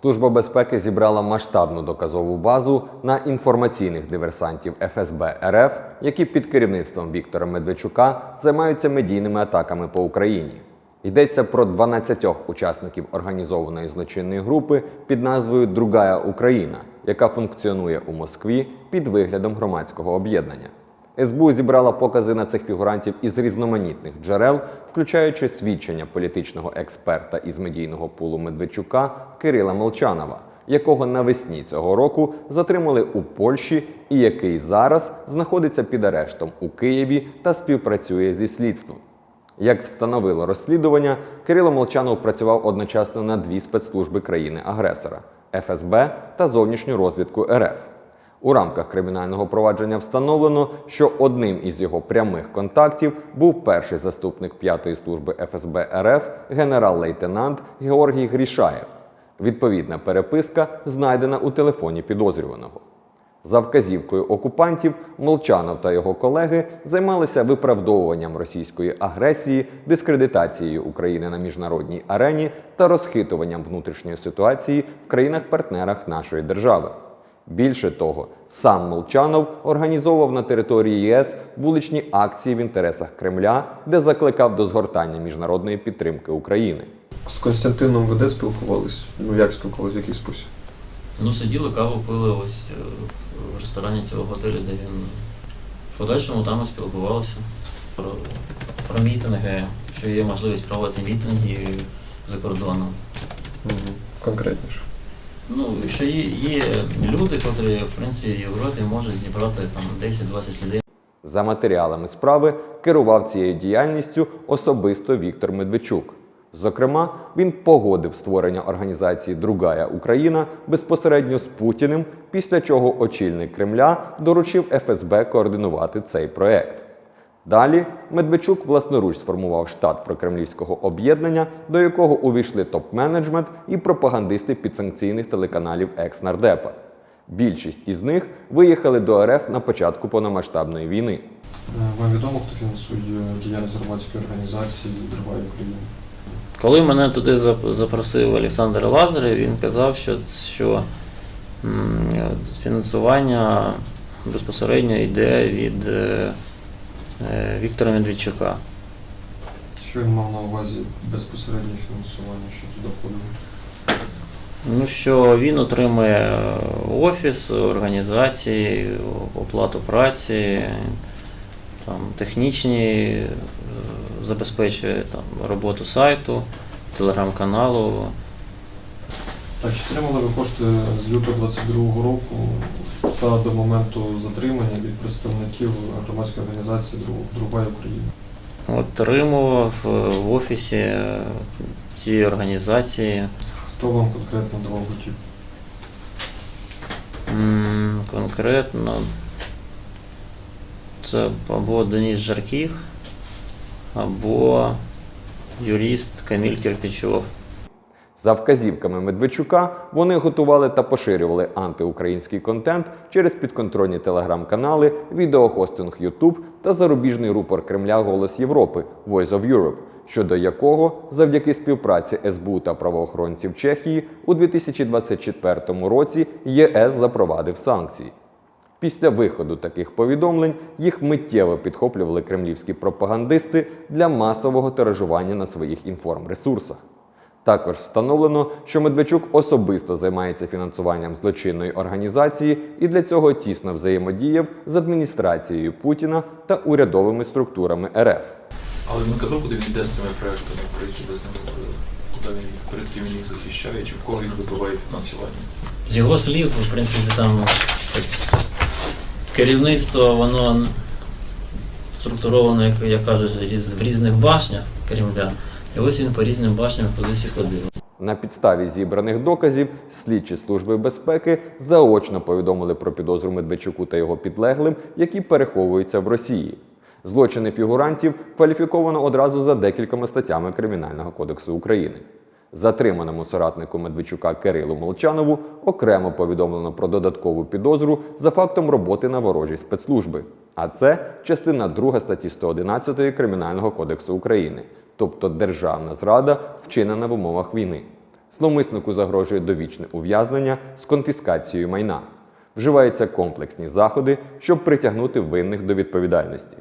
Служба безпеки зібрала масштабну доказову базу на інформаційних диверсантів ФСБ РФ, які під керівництвом Віктора Медведчука займаються медійними атаками по Україні. Йдеться про 12 учасників організованої злочинної групи під назвою Другая Україна, яка функціонує у Москві під виглядом громадського об'єднання. СБУ зібрала покази на цих фігурантів із різноманітних джерел, включаючи свідчення політичного експерта із медійного пулу Медведчука Кирила Молчанова, якого навесні цього року затримали у Польщі і який зараз знаходиться під арештом у Києві та співпрацює зі слідством. Як встановило розслідування, Кирило Молчанов працював одночасно на дві спецслужби країни-агресора ФСБ та зовнішню розвідку РФ. У рамках кримінального провадження встановлено, що одним із його прямих контактів був перший заступник п'ятої служби ФСБ РФ генерал-лейтенант Георгій Грішаєв. Відповідна переписка знайдена у телефоні підозрюваного. За вказівкою окупантів Молчанов та його колеги займалися виправдовуванням російської агресії, дискредитацією України на міжнародній арені та розхитуванням внутрішньої ситуації в країнах-партнерах нашої держави. Більше того, сам Молчанов організовував на території ЄС вуличні акції в інтересах Кремля, де закликав до згортання міжнародної підтримки України. З Константином ви де спілкувались? Ну як спілкувались, в який спосіб? Ну, сиділи, каву пили ось е, в ресторані цього готелю, де він в подальшому там і спілкувалися про, про мітинги, що є можливість проводити мітинги за кордоном. Угу. Конкретніше. Ну, що є, є люди, котрі, в принципі, в Європі можуть зібрати там 10-20 людей. За матеріалами справи керував цією діяльністю особисто Віктор Медведчук. Зокрема, він погодив створення організації Другая Україна безпосередньо з Путіним, після чого очільник Кремля доручив ФСБ координувати цей проект. Далі Медведчук власноруч сформував штат прокремлівського об'єднання, до якого увійшли топ-менеджмент і пропагандисти підсанкційних телеканалів екс-нардепа. Більшість із них виїхали до РФ на початку повномасштабної війни. Е, Вам відомо, хто фінансує діяльність громадської організації Другая Україна? Коли мене туди запросив Олександр Лазарев, він казав, що, що фінансування безпосередньо йде від е, Віктора Медведчука. Що він мав на увазі безпосереднє фінансування, що туди входило? Ну, що він отримує е, офіс, організації, оплату праці, там, технічні, е, забезпечує там, роботу сайту, телеграм-каналу. Так, отримали ви кошти з лютого 22-го року та до моменту затримання від представників громадської організації «Друг- Другая Україна? Отримував е, в офісі е, цієї організації Хто вам конкретно давав готівку? м, конкретно це або Деніс Жарких, або юрист Каміль Кирпичов. За вказівками Медведчука вони готували та поширювали антиукраїнський контент через підконтрольні телеграм-канали, відеохостинг YouTube та зарубіжний рупор Кремля Голос Європи Voice of Europe, щодо якого завдяки співпраці СБУ та правоохоронців Чехії у 2024 році ЄС запровадив санкції. Після виходу таких повідомлень їх миттєво підхоплювали кремлівські пропагандисти для масового тиражування на своїх інформресурсах. Також встановлено, що Медведчук особисто займається фінансуванням злочинної організації і для цього тісно взаємодіяв з адміністрацією Путіна та урядовими структурами РФ. Але він казав, куди він йде з цими проектами, про які говорили? Куди він їх, перед ким він їх захищає, чи в кого він вибиває фінансування? З його слів, в принципі, там керівництво, воно структуровано, як я кажу, в різних башнях Кремля. І ось він по різним башням кудись і ходив. На підставі зібраних доказів слідчі служби безпеки заочно повідомили про підозру Медведчуку та його підлеглим, які переховуються в Росії. Злочини фігурантів кваліфіковано одразу за декількома статтями Кримінального кодексу України. Затриманому соратнику Медведчука Кирилу Молчанову окремо повідомлено про додаткову підозру за фактом роботи на ворожій спецслужби. А це частина 2 статті 111 Кримінального кодексу України, тобто державна зрада, вчинена в умовах війни. Зловмиснику загрожує довічне ув'язнення з конфіскацією майна. Вживаються комплексні заходи, щоб притягнути винних до відповідальності.